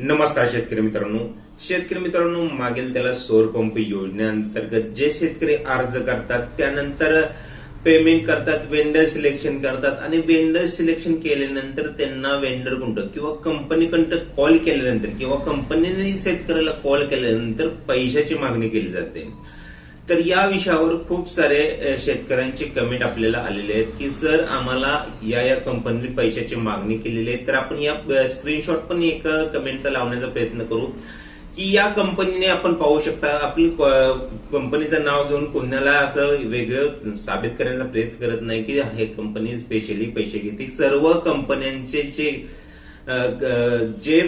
नमस्कार शेतकरी मित्रांनो. शेतकरी मित्रांनो मागील त्याला सौर पंप योजनेअंतर्गत जे शेतकरी अर्ज करतात त्यानंतर पेमेंट करतात वेंडर सिलेक्शन करतात आणि वेंडर सिलेक्शन केल्यानंतर त्यांना वेंडर कोणतं किंवा कंपनीकडं कॉल केल्यानंतर किंवा कंपनीने शेतकऱ्याला कॉल केल्यानंतर पैशाची मागणी केली जाते. तर या विषयावर खूप सारे शेतकऱ्यांचे कमेंट आपल्याला आलेले आहेत की सर आम्हाला या या कंपनीने पैशाची मागणी केलेली आहे. तर आपण या स्क्रीनशॉट पण एक कमेंटचा लावण्याचा प्रयत्न करू की या कंपनीने आपण पाहू शकता आपली कंपनीचं नाव घेऊन कोणाला असं वेगळं साबित करायला प्रयत्न करत नाही की हे कंपनी स्पेशली पैसे घेते सर्व कंपन्यांचे जे जे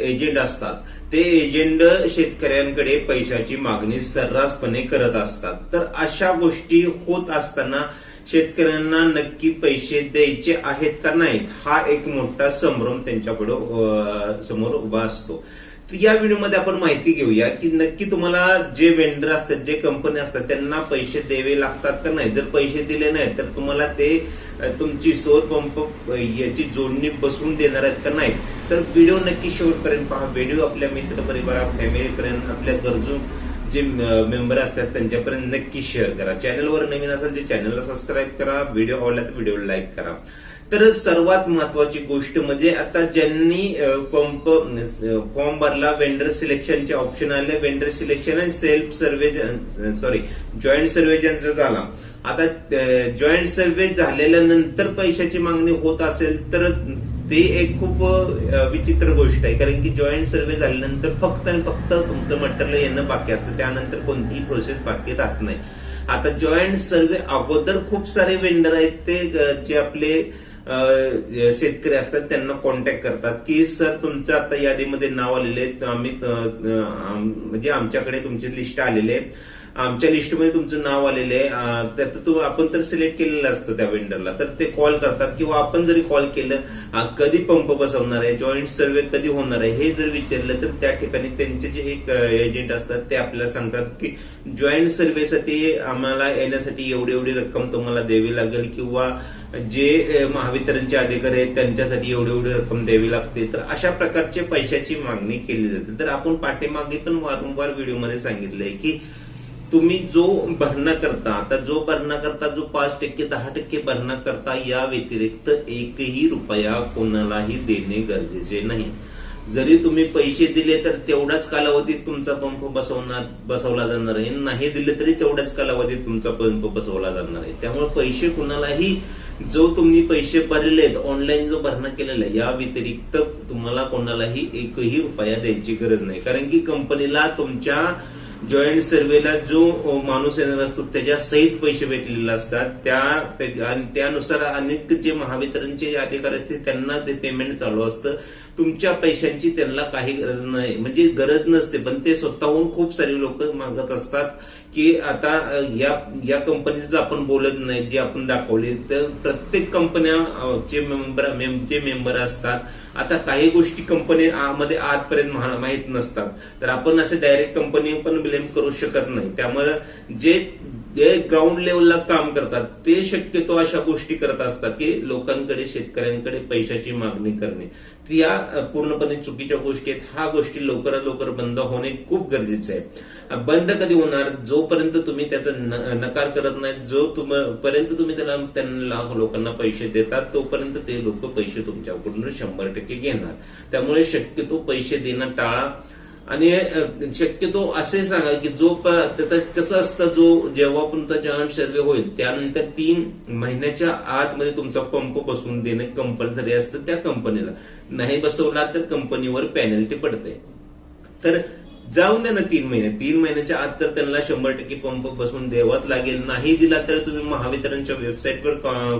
एजंट असतात ते एजंट शेतकऱ्यांकडे पैशाची मागणी सर्रासपणे करत असतात. तर अशा गोष्टी होत असताना शेतकऱ्यांना नक्की पैसे द्यायचे आहेत का नाहीत हा एक मोठा संभ्रम त्यांच्याकडे समोर उभा असतो. या व्हिडिओमध्ये आपण माहिती घेऊया की नक्की तुम्हाला जे वेंडर असतात जे कंपनी असतात त्यांना पैसे द्यावे लागतात का नाही? जर पैसे दिले नाही तर तुम्हाला ते तुमची सौर पंप याची जोडणी बसवून देणार आहेत का नाही? तर व्हिडिओ नक्की शेवटपर्यंत पहा. व्हिडिओ आपल्या मित्र परिवार फॅमिलीपर्यंत आपल्या गरजू जे मेंबर असतात त्यांच्यापर्यंत नक्की शेअर करा. चॅनलवर नवीन असेल ते चॅनलला सबस्क्राईब करा. व्हिडिओ आवडला तर व्हिडिओ लाईक करा. तर सर्वात महत्वाची गोष्ट म्हणजे आता ज्यांनी पंप फॉर्म भरला वेंडर सिलेक्शनचे ऑप्शन आले वेंडर सिलेक्शन आणि self survey sorry joint survey ज्यांचा झाला. आता जॉईंट सर्वे झालेल्यानंतर पैशाची मागणी होत असेल तर ते एक खूप विचित्र गोष्ट आहे. कारण की जॉईंट सर्वे झाल्यानंतर फक्त आणि फक्त तुमचं मटेरियल येणं बाकी असतं. त्यानंतर कोणतीही प्रोसेस बाकी राहत नाही. आता जॉईंट सर्वे अगोदर खूप सारे वेंडर आहेत ते जे आपले शेतकरी असतात त्यांना कॉन्टॅक्ट करतात की सर तुमचं आता यादीमध्ये नाव आलेले आहे आम्ही म्हणजे आमच्याकडे तुमची लिस्ट आलेली आहे. आमच्या लिस्टमध्ये तुमचं नाव आलेलं आहे. त्यात तो आपण तर सिलेक्ट केलेलं असतं त्या वेंडरला तर ते कॉल करतात किंवा आपण जरी कॉल केलं कधी पंप बसवणार आहे जॉईंट सर्वे कधी होणार आहे हे जर विचारलं तर त्या ठिकाणी त्यांचे जे एक एजंट असतात ते आपल्याला सांगतात की जॉईंट सर्वेसाठी आम्हाला येण्यासाठी एवढी एवढी रक्कम तुम्हाला द्यावी लागेल किंवा जे महावितरणचे अधिकारी आहेत त्यांच्यासाठी एवढी एवढी रक्कम द्यावी लागते. तर अशा प्रकारचे पैशाची मागणी केली जाते. तर आपण पाठीमागे पण वारंवार व्हिडिओमध्ये सांगितलंय की तुम्ही जो भरणा करता आता जो भरणा करता जो पाच टक्के दहा टक्के भरणा करता या व्यतिरिक्त एकही रुपया कोणालाही देणे गरजेचे नाही. जरी तुम्ही पैसे दिले तर तेवढाच कालावधीत तुमचा पंप बसवणार बसवला जाणार आहे. नाही दिले तरी तेवढ्याच कालावधीत तुमचा पंप बसवला जाणार आहे. त्यामुळे पैसे कुणालाही जो तुम्ही पैसे भरलेत ऑनलाइन ऑनलाईन जो भरणा केलेला आहे या व्यतिरिक्त तुम्हाला कोणालाही एकही रुपया द्यायची गरज नाही. कारण की कंपनीला तुमच्या जॉईंट सर्वेला जो माणूस येणार असतो त्याच्या सहित पैसे भेटलेले असतात. त्या आणि त्यानुसार अनेक जे महावितरणचे अधिकारी असते त्यांना ते पेमेंट चालू असतं. तुमच्या पैशांची त्यांना काही गरज नाही. म्हणजे गरज नसते पण ते स्वतःहून खूप सारे लोक मागत असतात. की आता या या कंपनीचं आपण बोलत नाही जे आपण दाखवले तर प्रत्येक कंपन्या चे मेंबर मेम- जे मेंबर असतात आता काही गोष्टी कंपनी मध्ये आजपर्यंत महा- माहीत नसतात. तर आपण असे डायरेक्ट कंपनी पण ब्लेम करू शकत नाही. त्यामुळे जे जे ग्राउंड लेवलला काम करतात ते शक्यतो अशा गोष्टी करत असतात की लोकांकडे शेतकऱ्यांकडे पैशाची मागणी करणे. या पूर्णपणे चुकीच्या गोष्टी आहेत. ह्या गोष्टी लवकरात लवकर बंद होणे खूप गरजेचं आहे. बंद कधी होणार? जोपर्यंत तुम्ही त्याचा नकार करत नाही जो तुम पर्यंत तुम्ही त्याला त्यांना लोकांना पैसे देतात तोपर्यंत ते लोक पैसे तुमच्याकडून शंभर टक्के घेणार. त्यामुळे शक्यतो पैसे देणं टाळा. आणि शक्यतो असे सांगा की जो प- कसं असतं जो जेव्हा तुमचा जॉईंट सर्वे होईल त्यानंतर तीन महिन्याच्या आतमध्ये तुमचा पंप बसवून देणे कंपल्सरी असतं त्या कंपनीला नाही बसवला तर कंपनीवर पेनल्टी पडते. तर जाऊन द्या ना तीन महिने. तीन महिन्याच्या आत तर त्यांना शंभर टक्के पंप बसून द्यावाच लागेल. नाही दिला तर तुम्ही महावितरणच्या वेबसाईटवर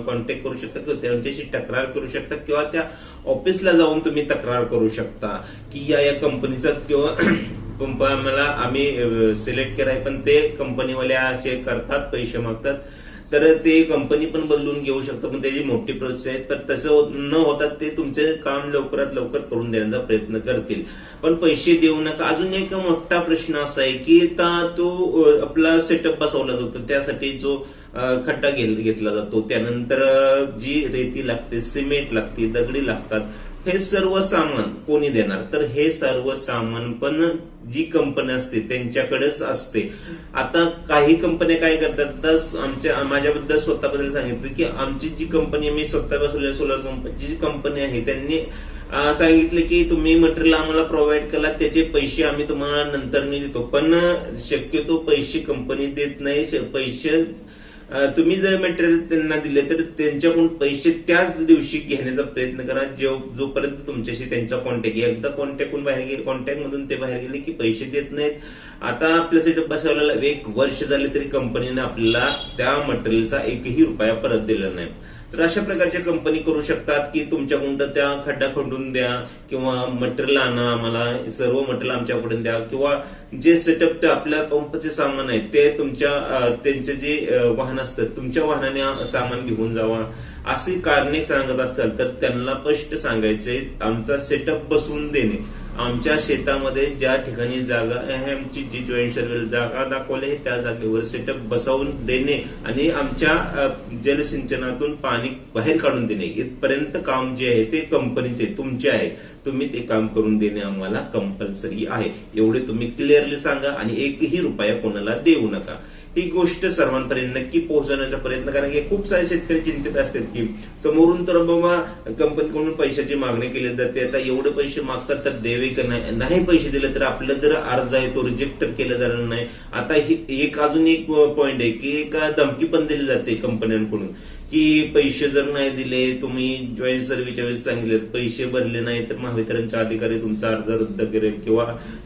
कॉन्टॅक्ट करू शकता किंवा त्यांच्याशी तक्रार करू शकता किंवा त्या ऑफिसला जाऊन तुम्ही तक्रार करू शकता. की या या कंपनीचा किंवा पंप आम्हाला आम्ही सिलेक्ट केलाय. पण ते कंपनीवाले असे करतात पैसे मागतात. तर ते कंपनी पण बदलून घेऊ शकतं पण त्याची मोठी प्रोसेस आहे तर तसं न होता ते तुमचे काम लवकरात लवकर करून देण्याचा प्रयत्न करतील. पण पैसे देऊ नका. अजून एक मोठा प्रश्न असा आहे की तो आपला सेटअप बसवला जातो. त्यासाठी जो खड्डा घेतला जातो. त्यानंतर जी रेती लागते सिमेंट लागते दगडी लागतात. हे सर्व सामान कोणी देणार? तर हे सर्व सामान पण जी कंपनी असते त्यांच्याकडेच असते. आता काही कंपन्या काय करतात? तर आमच्या माझ्याबद्दल स्वतःबद्दल सांगितलं की आमची जी कंपनी मी स्वतः बसवलेली सोलर कंपनी जी कंपनी आहे त्यांनी सांगितले सांगितलं की तुम्ही मटेरियल आम्हाला प्रोव्हाइड केला त्याचे पैसे आम्ही तुम्हाला नंतर देतो. पण शक्यतो पैसे कंपनी देत नाही पैसे तुम्ही जर मटेरियल त्यांना दिले तर त्यांच्याकडून पैसे त्याच दिवशी घेण्याचा प्रयत्न करा. जो जोपर्यंत तुमच्याशी त्यांचा कॉन्टॅक्ट एकदा कॉन्टॅक्टहून बाहेर गेले कॉन्टॅक्ट मधून ते बाहेर गेले की पैसे देत नाहीत. आता आपल्या सेटअप बसवलेला एक वर्ष झाले तरी कंपनीने आपल्याला त्या मटेरियलचा एकही रुपया परत दिला नाही. तर अशा प्रकारच्या कंपनी करू शकतात की तुमच्याकडून त्या खड्डा खंडून द्या किंवा मटेरियल आणा आम्हाला सर्व मटेरियल आमच्याकडून द्या. किंवा जे सेटअप आपल्या पंपचे सामान आहे ते तुमच्या त्यांचे जे वाहन असतात तुमच्या वाहनाने सामान घेऊन जावा. अशी कारणे सांगत असतात तर त्यांना स्पष्ट सांगायचे आमचा सेटअप बसवून देणे. आमच्या शेतामध्ये ज्या ठिकाणी जागा आहे आमची जी जॉईंट सर्वे जागा दाखवली आहे त्या जागेवर सेटअप बसवून देणे आणि आमच्या जलसिंचनातून पाणी बाहेर काढून देणे. इथपर्यंत काम जे आहे ते कंपनीचे तुमचे आहे. तुम्ही ते काम करून देणे आम्हाला कंपल्सरी आहे. एवढे तुम्ही क्लिअरली सांगा आणि एकही रुपया कोणाला देऊ नका. ही गोष्ट सर्वांपर्यंत नक्की पोहोचवण्याचा प्रयत्न कारण की खूप सारे शेतकरी चिंतित असतात की समोरून तर बाबा कंपनीकडून पैशाची मागणी केली जाते. आता एवढे पैसे मागतात तर देवे का नाही? नाही पैसे दिले तर आपलं जर अर्ज आहे तो रिजेक्ट तर केला जाणार नाही. आता ही एक अजून एक पॉइंट आहे की एक धमकी पण दिली जाते कंपन्यांकडून की पैसे जर नाही दिले तुम्ही जॉईंट सर्व्हिसच्या वेळेस सांगितलेत पैसे भरले नाही तर महावितरणचा अधिकारी तुमचा अर्ज रद्द करेल किंवा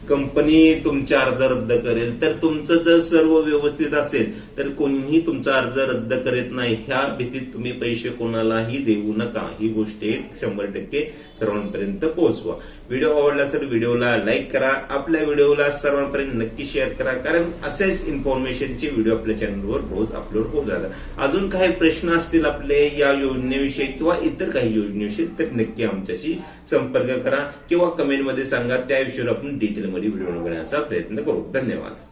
कंपनी तुमचा अर्ज रद्द करेल. तर तुमचं जर सर्व व्यवस्थित असेल तर कोणीही तुमचा अर्ज रद्द करीत नाही. ह्या भीतीत तुम्ही पैसे कोणालाही देऊ नका. ही गोष्ट एक शंभर टक्के सर्वांपर्यंत पोहोचवा. व्हिडिओ आवडला तर व्हिडिओला लाईक करा. आपल्या व्हिडिओला सर्वांपर्यंत नक्की शेअर करा. कारण असेच इन्फॉर्मेशनचे व्हिडिओ आपल्या चॅनलवर रोज अपलोड होत जातात अजून काही प्रश्न असतील आपले या योजनेविषयी किंवा इतर काही योजनेविषयी तर नक्की आमच्याशी संपर्क करा किंवा कमेंटमध्ये सांगा. त्या विषयावर आपण डिटेलमध्ये व्हिडिओ बनवण्याचा प्रयत्न करू. धन्यवाद.